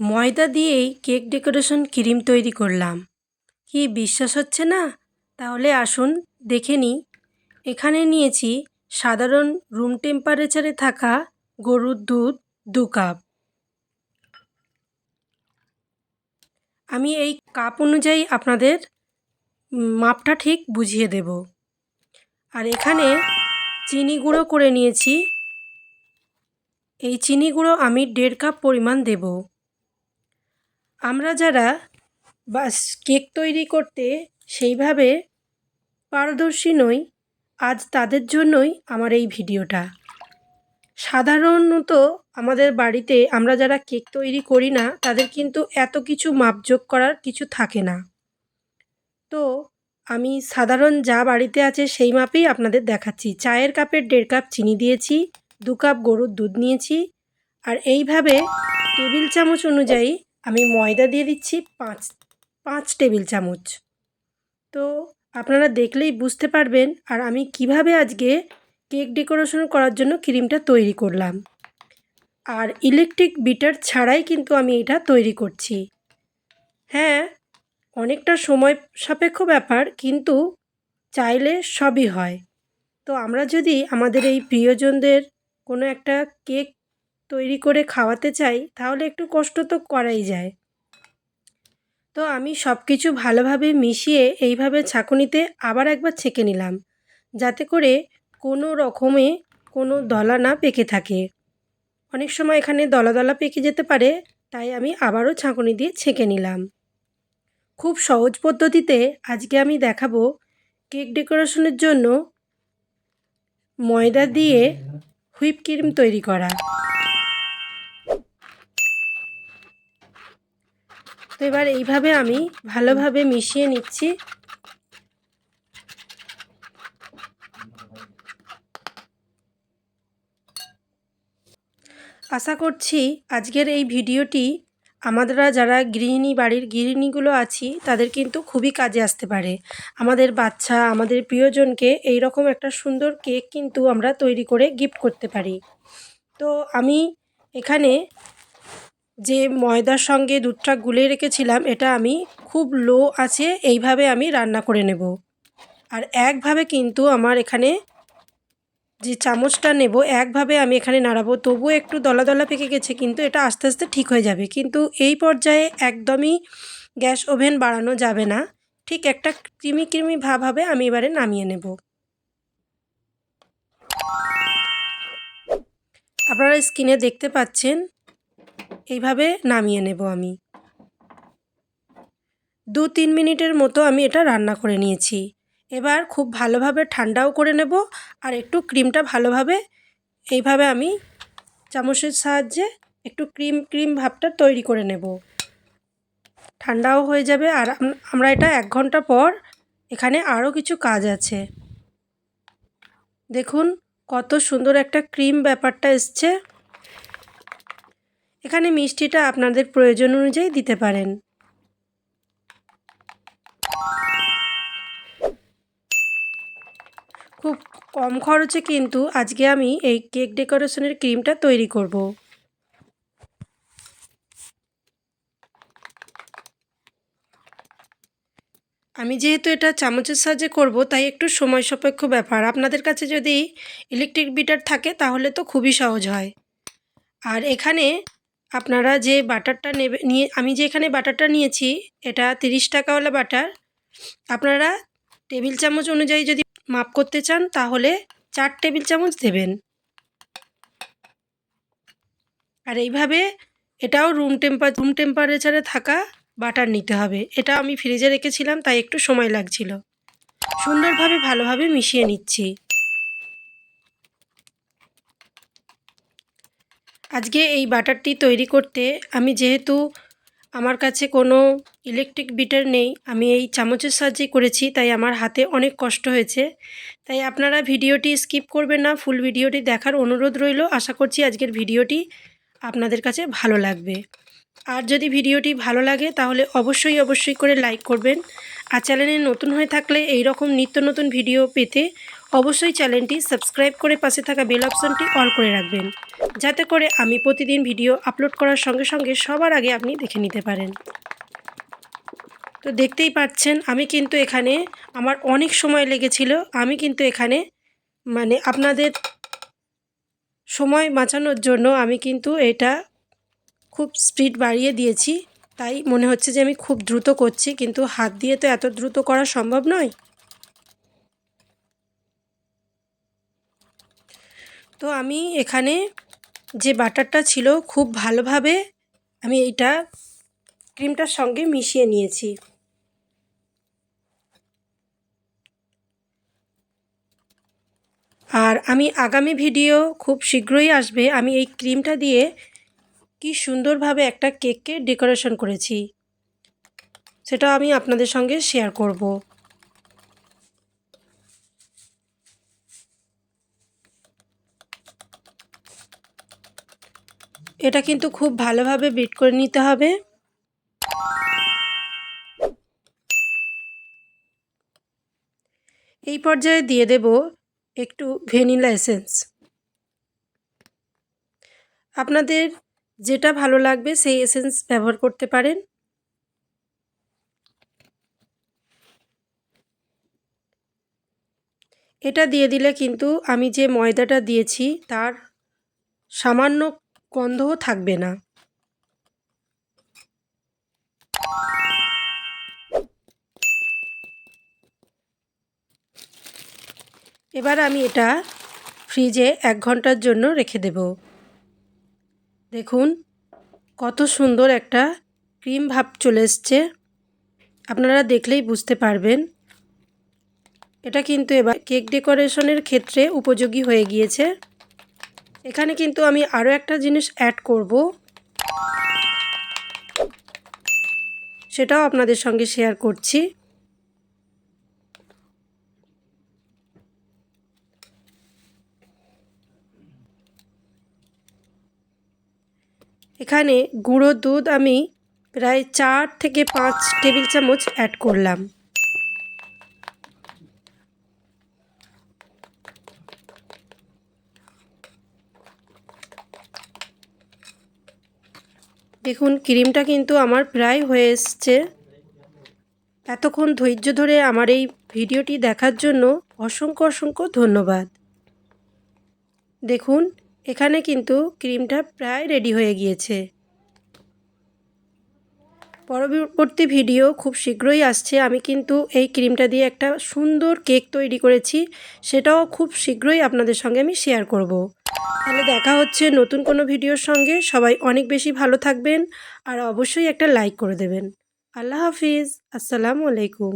ময়দা দিয়েই cake decoration cream তৈরি করলাম। কি বিশ্বাস হচ্ছে না? তাহলে আসুন, দেখে নিই। এখানে নিয়েছি সাধারণ রুম টেম্পারেচারে থাকা গরুর দুধ দু কাপ। আমি এই কাপ অনুযায়ী আপনাদের মাপটা ঠিক বুঝিয়ে দেব। আর এখানে চিনি গুঁড়ো করে নিয়েছি। এই চিনি গুঁড়ো আমি দেড় কাপ পরিমাণ দেব। আমরা যারা বাস কেক তৈরি করতে সেইভাবে পারদর্শী নই, আজ তাদের জন্যই আমার এই ভিডিওটা। সাধারণত আমাদের বাড়িতে আমরা যারা কেক তৈরি করি না, তাদের কিন্তু এত কিছু মাপযোগ করার কিছু থাকে না। তো আমি সাধারণ যা বাড়িতে আছে সেই মাপেই আপনাদের দেখাচ্ছি। চায়ের কাপের দেড় কাপ চিনি দিয়েছি, দু কাপ গরুর দুধ নিয়েছি, আর এইভাবে টেবিল চামচ অনুযায়ী আমি ময়দা দিয়ে দিচ্ছি পাঁচ পাঁচ টেবিল চামচ। তো আপনারা দেখলেই বুঝতে পারবেন আর আমি কীভাবে আজকে কেক ডেকোরেশন করার জন্য ক্রিমটা তৈরি করলাম। আর ইলেকট্রিক বিটার ছাড়াই কিন্তু আমি এটা তৈরি করছি। হ্যাঁ অনেকটা সময় সাপেক্ষ ব্যাপার, কিন্তু চাইলে সবই হয়। তো আমরা যদি আমাদের এই প্রিয়জনদের কোনো একটা কেক তৈরি করে খাওয়াতে চাই, তাহলে একটু কষ্ট তো করাই যায়। তো আমি সব কিছু ভালোভাবে মিশিয়ে এইভাবে ছাঁকুনিতে আবার একবার ছেঁকে নিলাম, যাতে করে কোনো রকমে কোনো দলা না পেকে থাকে। অনেক সময় এখানে দলা দলা পেকে যেতে পারে, তাই আমি আবারও ছাঁকুনি দিয়ে ছেঁকে নিলাম। খুব সহজ পদ্ধতিতে আজকে আমি দেখাবো কেক ডেকোরেশনের জন্য ময়দা দিয়ে হুইপ ক্রিম তৈরি করা। এবার এইভাবে আমি ভালোভাবে মিশিয়ে নিচ্ছি। আশা করছি আজকের এই ভিডিওটি আমাদেরা যারা গৃহিণী বাড়ির গৃহিণীগুলো আছি, তাদের কিন্তু খুবই কাজে আসতে পারে। আমাদের বাচ্চা, আমাদের প্রিয়জনকে এই রকম একটা সুন্দর কেক কিন্তু আমরা তৈরি করে গিফট করতে পারি। তো আমি এখানে যে ময়দার সঙ্গে দুধটা গুলে রেখেছিলাম, এটা আমি খুব লো আছে, এইভাবে আমি রান্না করে নেব। আর একভাবে কিন্তু আমার এখানে যে চামচটা নেব, একভাবে আমি এখানে নাড়াবো। তবুও একটু দলা দলা পেকে গেছে, কিন্তু এটা আস্তে আস্তে ঠিক হয়ে যাবে। কিন্তু এই পর্যায়ে একদমই গ্যাস ওভেন বাড়ানো যাবে না। ঠিক একটা ক্রিমি ক্রিমি ভাব হবে, আমি এবারে নামিয়ে নেব। আপনারা স্ক্রিনে দেখতে পাচ্ছেন এইভাবে নামিয়ে নেব আমি। দু তিন মিনিটের মতো আমি এটা রান্না করে নিয়েছি। এবার খুব ভালোভাবে ঠান্ডাও করে নেব আর একটু ক্রিমটা ভালোভাবে এইভাবে আমি চামচের সাহায্যে একটু ক্রিম ক্রিম ভাবটা তৈরি করে নেব। ঠান্ডাও হয়ে যাবে আর আমরা এটা এক ঘণ্টা পর এখানে আরও কিছু কাজ আছে। দেখুন কত সুন্দর একটা ক্রিম ব্যাপারটা এসছে। এখানে মিষ্টিটা আপনাদের প্রয়োজন অনুযায়ী দিতে পারেন। খুব কম খরচে কিন্তু আজকে আমি এই কেক ডেকোরেশনের ক্রিমটা তৈরি করব। আমি যেহেতু এটা চামচের সাহায্যে করব, তাই একটু সময় সাপেক্ষ ব্যাপার। আপনাদের কাছে যদি ইলেকট্রিক বিটার থাকে, তাহলে তো খুবই সহজ হয়। আর এখানে আপনারা যে বাটারটা নেবে, নিয়ে, আমি যে এখানে বাটারটা নিয়েছি, এটা তিরিশ টাকাওয়ালা বাটার। আপনারা টেবিল চামচ অনুযায়ী যদি মাপ করতে চান, তাহলে চার টেবিল চামচ দেবেন। আর এইভাবে এটাও রুম টেম্পার, রুম টেম্পারেচারে থাকা বাটার নিতে হবে। এটা আমি ফ্রিজে রেখেছিলাম, তাই একটু সময় লাগছিল। সুন্দরভাবে, ভালোভাবে মিশিয়ে নিচ্ছি। আজকে এই বাটারটি তৈরি করতে আমি যেহেতু আমার কাছে কোনো ইলেকট্রিক বিটার নেই, আমি এই চামচের সাহায্যে করেছি, তাই আমার হাতে অনেক কষ্ট হয়েছে। তাই আপনারা ভিডিওটি স্কিপ করবেন না ফুল ভিডিওটি দেখার অনুরোধ রইল। আশা করছি আজকের ভিডিওটি আপনাদের কাছে ভালো লাগবে। আর যদি ভিডিওটি ভালো লাগে, তাহলে অবশ্যই অবশ্যই করে লাইক করবেন। আর চ্যানেলে নতুন হয়ে থাকলে এই রকম নিত্য নতুন ভিডিও পেতে অবশ্যই চ্যানেলটি সাবস্ক্রাইব করে পাশে থাকা বেল অপশনটি অল করে রাখবেন, যাতে করে আমি প্রতিদিন ভিডিও আপলোড করার সঙ্গে সঙ্গে সবার আগে আপনি দেখে নিতে পারেন। তো দেখতেই পাচ্ছেন, আমি কিন্তু এখানে আমার অনেক সময় লেগেছিল, আমি কিন্তু এখানে মানে আপনাদের সময় বাঁচানোর জন্য আমি কিন্তু এটা খুব স্পিড বাড়িয়ে দিয়েছি। তাই মনে হচ্ছে যে আমি খুব দ্রুত করছি, কিন্তু হাত দিয়ে তো এত দ্রুত করা সম্ভব নয়। তো আমি এখানে যে বাটারটা ছিল খুব ভালোভাবে আমি এইটা ক্রিমটার সঙ্গে মিশিয়ে নিয়েছি। আর আমি আগামী ভিডিও খুব শীঘ্রই আসবে। আমি এই ক্রিমটা দিয়ে কি সুন্দরভাবে একটা কেককে ডেকোরেশন করেছি সেটা আমি আপনাদের সঙ্গে শেয়ার করব। এটা কিন্তু খুব ভালোভাবে বিট করে নিতে হবে। এই পর্যায়ে দিয়ে দেব একটু ভ্যানিলা এসেন্স। আপনাদের যেটা ভালো লাগবে সেই এসেন্স ব্যবহার করতে পারেন। এটা দিয়ে দিলে কিন্তু আমি যে ময়দাটা দিয়েছি তার সামান্য গন্ধও থাকবে না। এবার আমি এটা ফ্রিজে এক ঘণ্টার জন্য রেখে দেব। দেখুন, কত সুন্দর একটা ক্রিম ভাব চলে এসছে। আপনারা দেখলেই বুঝতে পারবেন। এটা কিন্তু এবার কেক ডেকোরেশনের ক্ষেত্রে উপযোগী হয়ে গিয়েছে। এখানে কিন্তু আমি আরও একটা জিনিস অ্যাড করব। সেটাও আপনাদের সঙ্গে শেয়ার করছি। এখানে গুঁড়ো দুধ আমি প্রায় চার থেকে পাঁচ টেবিল চামচ অ্যাড করলাম। দেখুন, ক্রিমটা কিন্তু আমার প্রায় হয়ে এসছে। এতক্ষণ ধৈর্য ধরে আমার এই ভিডিওটি দেখার জন্য অসংখ্য অসংখ্য ধন্যবাদ। দেখুন, এখানে কিন্তু ক্রিমটা প্রায় রেডি হয়ে গিয়েছে। পরবর্তী ভিডিও খুব শীঘ্রই আসছে। আমি কিন্তু এই ক্রিমটা দিয়ে একটা সুন্দর কেক তৈরি করেছি। সেটাও খুব শীঘ্রই আপনাদের সঙ্গে আমি শেয়ার করব। তাহলে দেখা হচ্ছে নতুন কোনো ভিডিওর সঙ্গে। সবাই অনেক বেশি ভালো থাকবেন আর অবশ্যই একটা লাইক করে দেবেন। আল্লাহ হাফিজ। আসসালামু আলাইকুম।